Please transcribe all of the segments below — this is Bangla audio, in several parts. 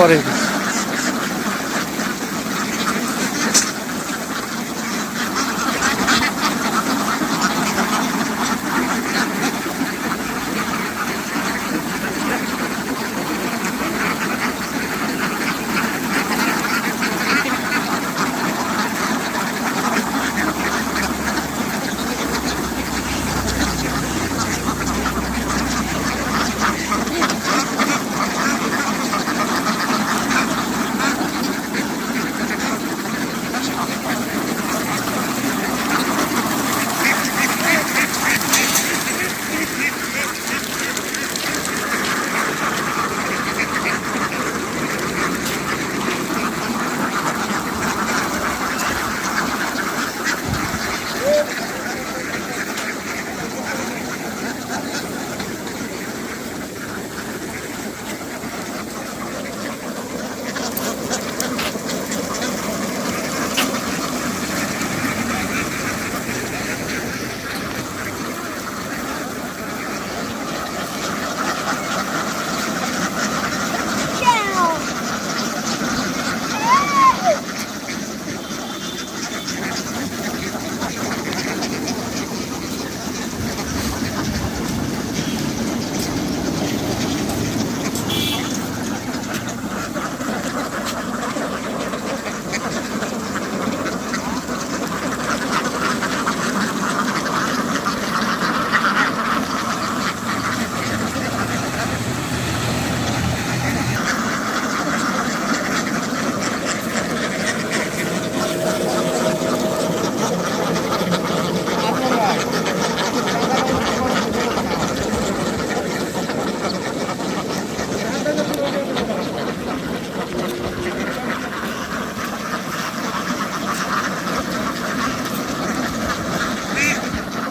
করেন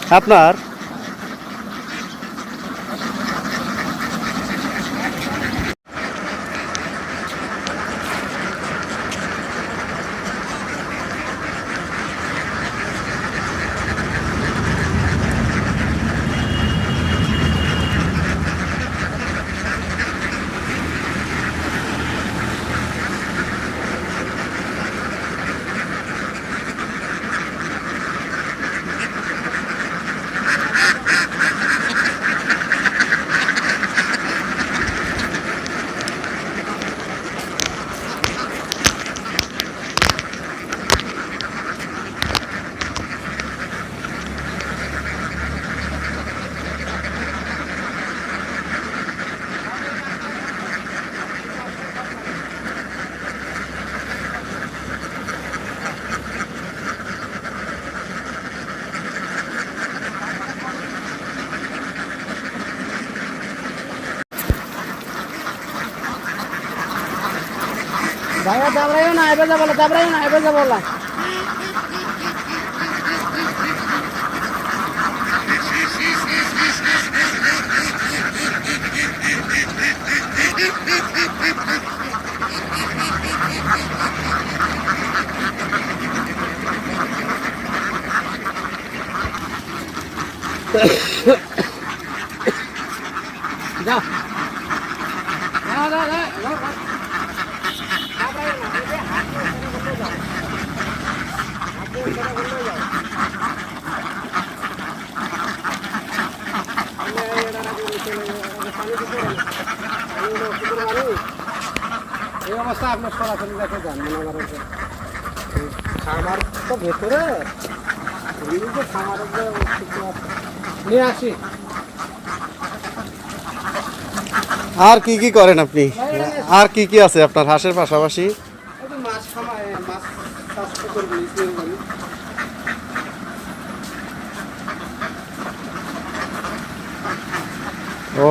আপনার ভাইয়া দাবড়াইও না এবার যাব দাবড়াইও না এবার যাব যাও। যাও যাও যাও এই অবস্থা আপনার সরাসরি দেখে যান মনে খামার তো ভেতরে খামারের। নিয়ে আসি আর কি কি করেন আপনি? আর কি কি আছে আপনার হাঁসের পাশাপাশি? ও,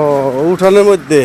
উঠানের মধ্যে।